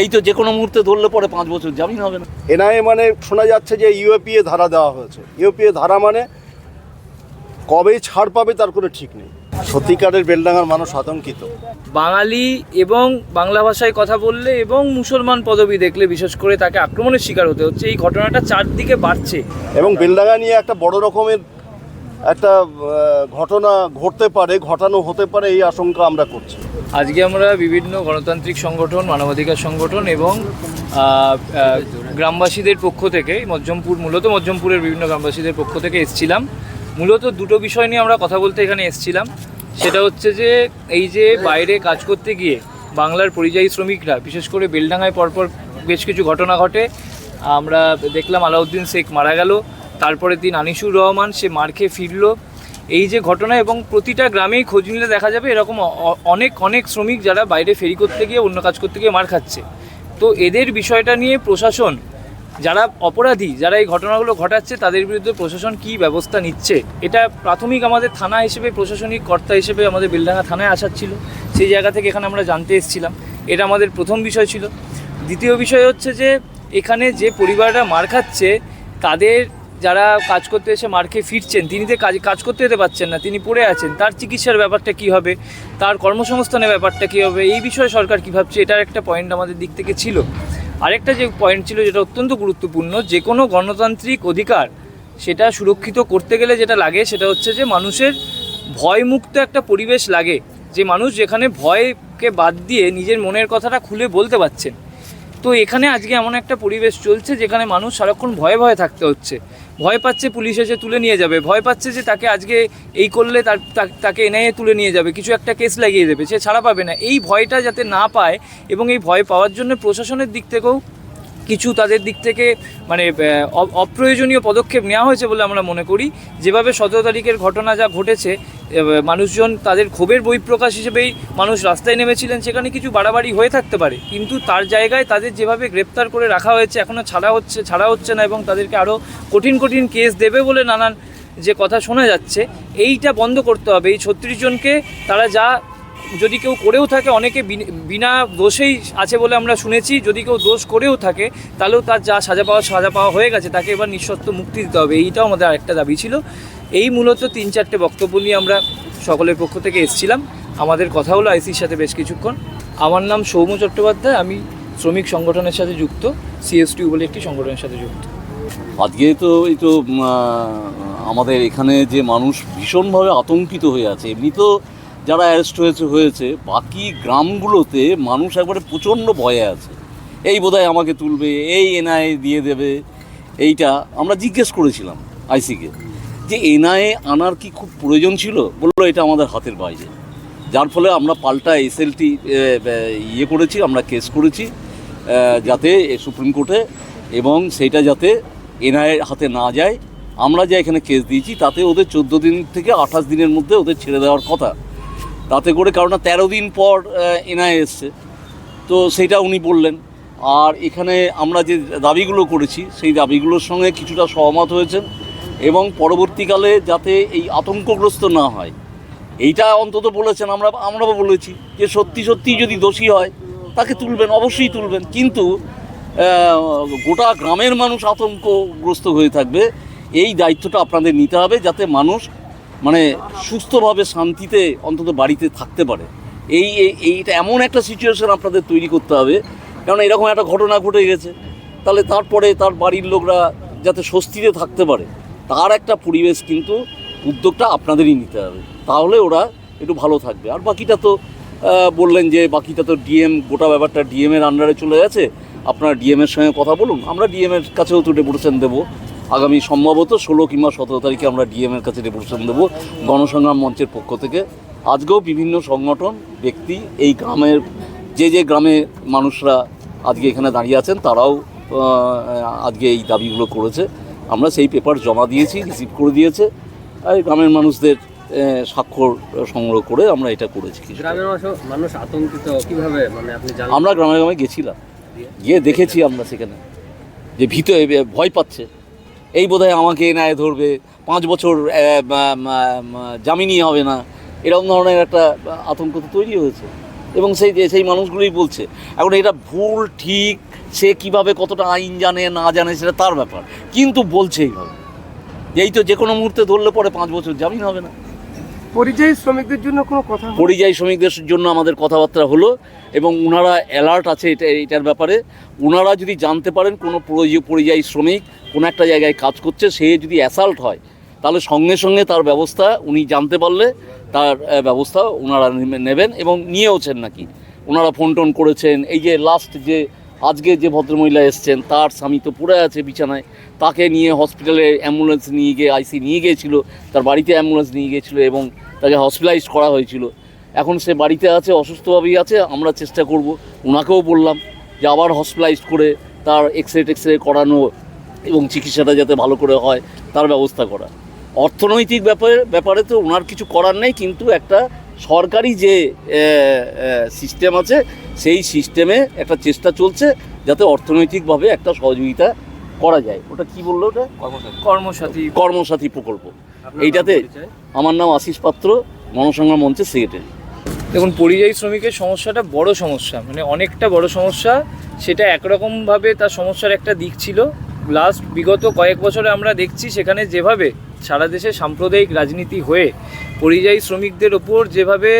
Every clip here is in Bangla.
এই তো যে কোনো মুহূর্তে ধরলে পরে পাঁচ বছর জামিন হবে না। এনআইএ মানে শোনা যাচ্ছে যে ইউএপিএ ধারা দেওয়া হয়েছে। ইউপিএ ধারা মানে কবে ছাড় পাবে তার কোনো ঠিক নেই। সত্যিকারের বেলডাঙ্গার মানুষ আতঙ্কিত। বাঙালি এবং বাংলা ভাষায় কথা বললে এবং মুসলমান পদবি দেখলে বিশেষ করে তাকে আক্রমণের শিকার হতে হচ্ছে এই ঘটনাটা চারদিকে বাড়ছে। এবং বেলডাঙ্গা নিয়ে একটা বড় রকমের একটা ঘটনা ঘটতে পারে ঘটানো হতে পারে এই আশঙ্কা আমরা করছি। আজকে আমরা বিভিন্ন গণতান্ত্রিক সংগঠন, মানবাধিকার সংগঠন এবং গ্রামবাসীদের পক্ষ থেকে, মজ্জমপুর, মূলত মজ্জমপুরের বিভিন্ন গ্রামবাসীদের পক্ষ থেকে এসছিলাম। মূলত দুটো বিষয় নিয়ে আমরা কথা বলতে এখানে এসছিলাম। সেটা হচ্ছে যে, এই যে বাইরে কাজ করতে গিয়ে বাংলার পরিযায়ী শ্রমিকরা, বিশেষ করে বেলডাঙ্গায় পরপর বেশ কিছু ঘটনা ঘটে। আমরা দেখলাম আলাউদ্দিন শেখ মারা গেল তারপরে দিন আনিসুর রহমান সে মার খেয়ে ফিরলো। এই যে ঘটনা এবং প্রতিটা গ্রামেই খোঁজ নিলে দেখা যাবে এরকম অনেক অনেক শ্রমিক যারা বাইরে ফেরি করতে গিয়ে অন্য কাজ করতে গিয়ে মার খাচ্ছে। তো এদের বিষয়টা নিয়ে প্রশাসন, যারা অপরাধী, যারা এই ঘটনাগুলো ঘটাচ্ছে, তাদের বিরুদ্ধে প্রশাসন কী ব্যবস্থা নিচ্ছে? এটা প্রাথমিক আমাদের থানা হিসেবে, প্রশাসনিক কর্তা হিসেবে আমাদের বেলডাঙ্গা থানায় আসার ছিল। সেই জায়গা থেকে এখানে আমরা জানতে এসেছিলাম। এটা আমাদের প্রথম বিষয় ছিল। দ্বিতীয় বিষয় হচ্ছে যে, এখানে যে পরিবাররা মার খাচ্ছে, তাদের যারা কাজ করতে এসে মার খেয়ে ফিরছেন, তিনি তো কাজ কাজ করতে যেতে পারছেন না, তিনি পড়ে আছেন, তার চিকিৎসার ব্যাপারটা কী হবে? তার কর্মসংস্থানের ব্যাপারটা কী হবে? এই বিষয়ে সরকার কী ভাবছে? এটার একটা পয়েন্ট আমাদের দিক থেকে ছিল। আরেকটা যে পয়েন্ট ছিল, যেটা অত্যন্ত গুরুত্বপূর্ণ, যে কোনো গণতান্ত্রিক অধিকার সেটা সুরক্ষিত করতে গেলে যেটা লাগে, সেটা হচ্ছে যে মানুষের ভয়মুক্ত একটা পরিবেশ লাগে। যে মানুষ যেখানে ভয়কে বাদ দিয়ে নিজের মনের কথাটা খুলে বলতে পারছেন। তো এখানে আজকে এমন একটা পরিবেশ চলছে যেখানে মানুষ সারাক্ষণ ভয়ে ভয়ে থাকতে হচ্ছে। ভয় পাচ্ছে পুলিশ এসে তুলে নিয়ে যাবে, ভয় পাচ্ছে যে তাকে আজকে এই করলে তার, তাকে এনআইএ তুলে নিয়ে যাবে, কিছু একটা কেস লাগিয়ে দেবে, সে ছাড়া পাবে না। এই ভয়টা যাতে না পায় এবং এই ভয় পাওয়ার জন্য প্রশাসনের দিক থেকেও কিছু তাদের দিক থেকে মানে অপ্রয়োজনীয় পদক্ষেপ নেওয়া হয়েছে বলে আমরা মনে করি। যেভাবে সতেরো তারিখের ঘটনা যা ঘটেছে মানুষজন তাদের ক্ষোভের বহিঃপ্রকাশ হিসেবেই মানুষ রাস্তায় নেমেছিলেন, সেখানে কিছু বাড়াবাড়ি হয়ে থাকতে পারে। কিন্তু তার জায়গায় তাদের যেভাবে গ্রেপ্তার করে রাখা হয়েছে এখনও ছাড়া হচ্ছে ছাড়া হচ্ছে না এবং তাদেরকে আরও কঠিন কঠিন কেস দেবে বলে নানান যে কথা শোনা যাচ্ছে, এইটা বন্ধ করতে হবে। এই ছত্রিশ জনকে তারা যা যদি কেউ করেও থাকে, অনেকে বিন- দোষেই আছে বলে আমরা শুনেছি, যদি কেউ দোষ করেও থাকে, তাহলেও তার যা সাজা পাওয়া সাজা পাওয়া হয়ে গেছে, তাকে এবার নিঃশর্ত মুক্তি দিতে হবে। এইটাও আমাদের আরেকটা দাবি ছিল। এই মূলত তিন চারটে বক্তব্য নিয়ে আমরা সকলের পক্ষ থেকে এসেছিলাম। আমাদের কথা হলো আইসির সাথে বেশ কিছুক্ষণ। আমার নাম সৌম্য চট্টোপাধ্যায়, আমি শ্রমিক সংগঠনের সাথে যুক্ত, সিএসটিউ বলে একটি সংগঠনের সাথে যুক্ত। আজকে তো এই তো আমাদের এখানে যে মানুষ ভীষণভাবে আতঙ্কিত হয়ে আছে, এমনি তো যারা অ্যারেস্ট হয়েছে হয়েছে, বাকি গ্রামগুলোতে মানুষ একবারে প্রচণ্ড ভয়ে আছে। এই বোধহয় আমাকে তুলবে, এই এনআইএ দিয়ে দেবে, এইটা আমরা জিজ্ঞেস করেছিলাম আইসিকে যে এনআইএ আনার কি খুব প্রয়োজন ছিল? বলল, এটা আমাদের হাতের বাইরে। যার ফলে আমরা পাল্টা এসএলটি ইয়ে করেছি, আমরা কেস করেছি যাতে সুপ্রিম কোর্টে এবং সেইটা যাতে এনআইয়ের হাতে না যায়। আমরা যা এখানে কেস দিয়েছি, তাতে ওদের চোদ্দ দিন থেকে আঠাশ দিনের মধ্যে ওদের ছেড়ে দেওয়ার কথা। তাতে করে কারণ তেরো দিন পর এনআইএ এসছে। তো সেটা উনি বললেন। আর এখানে আমরা যে দাবিগুলো করেছি, সেই দাবিগুলোর সঙ্গে কিছুটা সহমত হয়েছেন এবং পরবর্তীকালে যাতে এই আতঙ্কগ্রস্ত না হয়, এইটা অন্তত বলেছেন আমরা, আমরাও বলেছি যে সত্যি সত্যি যদি দোষী হয়, তাকে তুলবেন, অবশ্যই তুলবেন। কিন্তু গোটা গ্রামের মানুষ আতঙ্কগ্রস্ত হয়ে থাকবে। এই দায়িত্বটা আপনাদের নিতে হবে যাতে মানুষ মানে সুস্থভাবে শান্তিতে অন্তত বাড়িতে থাকতে পারে। এই, এই- এইটা এমন একটা সিচুয়েশন আপনাদের তৈরি করতে হবে কারণ এরকম একটা ঘটনা ঘটে গেছে। তাহলে তারপরে তার বাড়ির লোকরা যাতে স্বস্তিতে থাকতে পারে, তার একটা পরিবেশ কিন্তু উদ্যোগটা আপনাদেরই নিতে হবে। তাহলে ওরা একটু ভালো থাকবে। আর বাকিটা তো বললেন যে বাকিটা তো ডিএম, গোটা ব্যাপারটা ডিএম এর আন্ডারে চলে গেছে। আপনারা ডিএম এর সঙ্গে কথা বলুন, আমরা ডিএম এর কাছেও তো ডেপুটেশন দেবো। আগামী সম্ভবত ষোলো কিংবা সতেরো তারিখে আমরা ডিএম এর কাছে ডেপুটেশন দেবো। গণসংগ্রাম মঞ্চের পক্ষ থেকে। আজকেও বিভিন্ন সংগঠন ব্যক্তি এই গ্রামের যে যে গ্রামে মানুষরা আজকে এখানে দাঁড়িয়ে আছেন তারাও আজকে এই দাবিগুলো করেছে। আমরা সেই পেপার জমা দিয়েছি রিসিভ করে দিয়েছে। আর গ্রামের মানুষদের স্বাক্ষর সংগ্রহ করে আমরা এটা করেছি কিছু গ্রামের মানুষ- আতঙ্কিত কীভাবে? মানে আপনি আমরা গ্রামে গ্রামে গেছিলাম। গিয়ে দেখেছি আমরা সেখানে। যে ভীত ভয় পাচ্ছে। এই বোধহয় আমাকে এনায় ধরবে। পাঁচ বছর জামিনই হবে না। এরকম ধরনের একটা আতঙ্ক তো তৈরি হয়েছে। এবং সেই সেই মানুষগুলোই বলছে, এখন এটা ভুল, ঠিক, সে কীভাবে কতটা আইন জানে, না জানে, সেটা তার ব্যাপার। কিন্তু বলছে এইভাবে। এই তো যে কোনো মুহূর্তে ধরলে পরে পাঁচ বছর জামিন হবে না। পরিযায়ী শ্রমিকদের জন্য কোনো কথা পরিযায়ী শ্রমিকদের জন্য আমাদের কথাবার্তা হলো এবং ওনারা অ্যালার্ট আছে এটা, এটার ব্যাপারে। ওনারা যদি জানতে পারেন কোনো পরিযায়ী- শ্রমিক কোনো একটা জায়গায় কাজ করছে, সে যদি অ্যাসাল্ট হয়, তাহলে সঙ্গে সঙ্গে তার ব্যবস্থা উনি জানতে পারলে তার ব্যবস্থা ওনারা নেবেন এবং নিয়েওছেন নাকি। ওনারা ফোন টোন করেছেন। এই যে লাস্ট যে আজকে যে ভদ্রমহিলা এসছেন, তার স্বামী তো পড়ে আছে বিছানায়, তাকে নিয়ে হসপিটালে অ্যাম্বুলেন্স নিয়ে গিয়ে, আইসি নিয়ে গিয়েছিল, তার বাড়িতে অ্যাম্বুলেন্স নিয়ে গিয়েছিল এবং তাকে হসপিটালাইজ করা হয়েছিল। এখন সে বাড়িতে আছে, অসুস্থভাবেই আছে, আমরা চেষ্টা করব ওনাকেও বললাম যে আবার হসপিটালাইজ করে তার এক্স রে টেক্স রে করানো এবং চিকিৎসাটা যাতে ভালো করে হয়, তার ব্যবস্থা করা। অর্থনৈতিক ব্যাপারে ব্যাপারে তো ওনার কিছু করার নেই, কিন্তু একটা সরকারি যে সিস্টেম আছে সেই সিস্টেমে একটা চেষ্টা চলছে যাতে অর্থনৈতিকভাবে একটা সহযোগিতা করা যায়। ওটা কি বলল ওটা? কর্মসাথী। কর্মসাথী। প্রকল্প। এইটাতে আমার নাম আশিস পাত্র গণসংগ্রাম মঞ্চের সেক্রেটারি দেখুন পরিযায়ী শ্রমিকের সমস্যাটা বড় সমস্যা মানে অনেকটা বড় সমস্যা। সেটা একরকমভাবে তার সমস্যার একটা দিক ছিল। লাস্ট বিগত কয়েক বছরে আমরা দেখছি সেখানে যেভাবে সারা দেশে সাম্প্রদায়িক রাজনীতি হয়ে পরিযায়ী শ্রমিকদের ওপর যেভাবে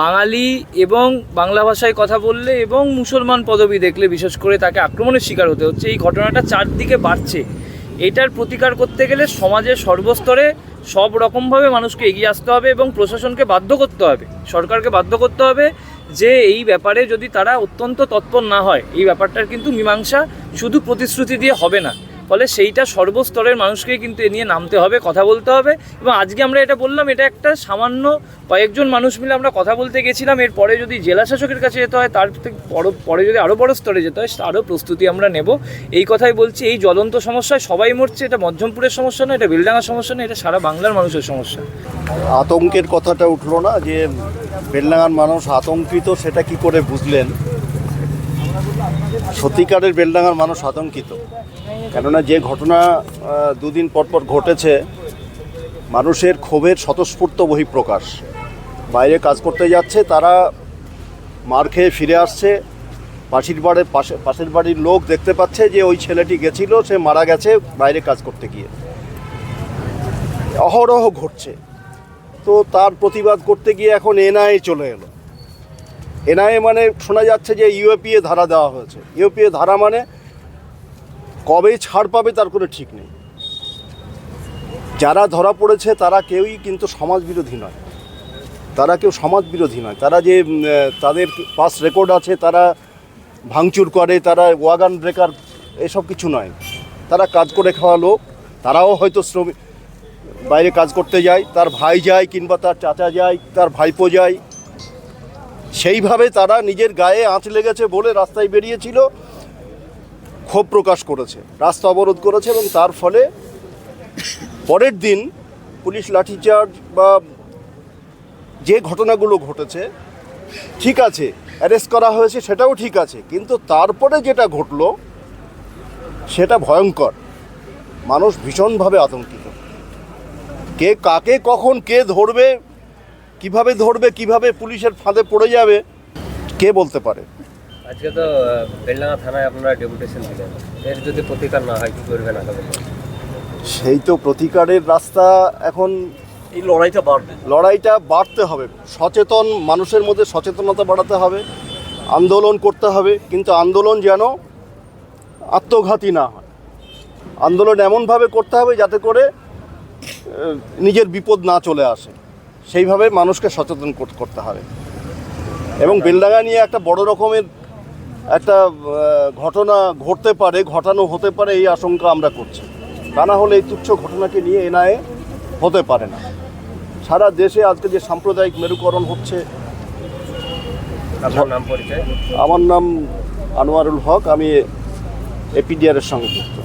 বাঙালি এবং বাংলা ভাষায় কথা বললে এবং মুসলমান পদবি দেখলে, বিশেষ করে তাকে আক্রমণের শিকার হতে হচ্ছে, এই ঘটনাটা চারদিকে বাড়ছে। এটার প্রতিকার করতে গেলে সমাজের সর্বস্তরে সব রকমভাবে মানুষকে এগিয়ে আসতে হবে এবং প্রশাসনকে বাধ্য করতে হবে, সরকারকে বাধ্য করতে হবে যে এই ব্যাপারে যদি তারা অত্যন্ত তৎপর না হয়, এই ব্যাপারটার কিন্তু মীমাংসা শুধু প্রতিশ্রুতি দিয়ে হবে না। ফলে সেইটা সর্বস্তরের মানুষকে কিন্তু এ নিয়ে নামতে হবে, কথা বলতে হবে। এবং আজকে আমরা এটা বললাম, এটা একটা সামান্য কয়েকজন মানুষ মিলে আমরা কথা বলতে গেছিলাম। এরপরে যদি জেলা শাসকের কাছে যেতে হয়, তার থেকে বড়, পরে যদি আরও বড় স্তরে যেতে হয় আরও প্রস্তুতি আমরা নেব। এই কথাই বলছি, এই জ্বলন্ত সমস্যায় সবাই মরছে। এটা মধ্যমপুরের সমস্যা না এটা বেলডাঙ্গার সমস্যা না এটা সারা বাংলার মানুষের সমস্যা। আতঙ্কের কথাটা উঠল না যে, বেলডাঙ্গার মানুষ আতঙ্কিত, সেটা কি করে বুঝলেন? সত্যিকারের বেলডাঙ্গার মানুষ আতঙ্কিত। কেননা যে ঘটনা দুদিন পর পর ঘটেছে, মানুষের ক্ষোভের স্বতঃস্ফূর্ত বহিঃপ্রকাশ। বাইরে কাজ করতে যাচ্ছে, তারা মার খেয়ে ফিরে আসছে। পাশের বাড়ির পাশে পাশের বাড়ির লোক দেখতে পাচ্ছে যে ওই ছেলেটি গেছিল, সে মারা গেছে বাইরে কাজ করতে গিয়ে। অহরহ ঘটছে। তো তার প্রতিবাদ করতে গিয়ে এখন এনআইএ চলে এলো। এনআইএ মানে শোনা যাচ্ছে যে ইউএপিএ ধারা দেওয়া হয়েছে। ইউএপিএ ধারা মানে কবে ছাড় পাবে তার কোনো ঠিক নেই। যারা ধরা পড়েছে তারা কেউই কিন্তু সমাজ বিরোধী নয়। তারা কেউ সমাজ বিরোধী নয়। তারা যে তাদের পাস রেকর্ড আছে, তারা ভাঙচুর করে, তারা ওয়াগান ব্রেকার এসব কিছু নয়। তারা কাজ করে খাওয়া লোক, তারাও হয়তো শ্রমিক বাইরে কাজ করতে যায়, তার ভাই যায় কিংবা তার চাচা যায়, তার ভাইপো যায়। সেইভাবে তারা নিজের গায়ে আঁচ লেগেছে বলে রাস্তায় বেরিয়েছিল। ক্ষোভ প্রকাশ করেছে, রাস্তা অবরোধ করেছে এবং তার ফলে পরের দিন পুলিশ লাঠিচার্জ বা যে ঘটনাগুলো ঘটেছে, ঠিক আছে, অ্যারেস্ট করা হয়েছে সেটাও ঠিক আছে, কিন্তু তারপরে যেটা ঘটলো, সেটা ভয়ঙ্কর। মানুষ ভীষণভাবে আতঙ্কিত। কে কাকে কখন কে ধরবে কীভাবে ধরবে কীভাবে পুলিশের ফাঁদে পড়ে যাবে কে বলতে পারে? আজকে তো বেলডাঙ্গা থানায় আপনারা ডেপুটেশন দিলেন। এর যদি প্রতিকার না হয় কি করবেন সেই তো প্রতিকারের রাস্তা এখন এই লড়াইটা বাড়বে। লড়াইটা বাড়তে হবে। সচেতন মানুষের মধ্যে সচেতনতা বাড়াতে হবে আন্দোলন করতে হবে কিন্তু আন্দোলন যেন আত্মঘাতী না হয়। আন্দোলন এমনভাবে করতে হবে যাতে করে নিজের বিপদ না চলে আসে। সেইভাবে মানুষকে সচেতন করতে হবে। এবং বেলডাঙ্গা নিয়ে একটা বড় রকমের একটা ঘটনা ঘটতে পারে ঘটানো হতে পারে এই আশঙ্কা আমরা করছি। তা না হলে এই তুচ্ছ ঘটনাকে নিয়ে এনআইএ হতে পারে না। সারা দেশে আজকে যে সাম্প্রদায়িক মেরুকরণ হচ্ছে আমার নাম আনোয়ারুল হক আমি এপিডিআর এর সঙ্গে যুক্ত।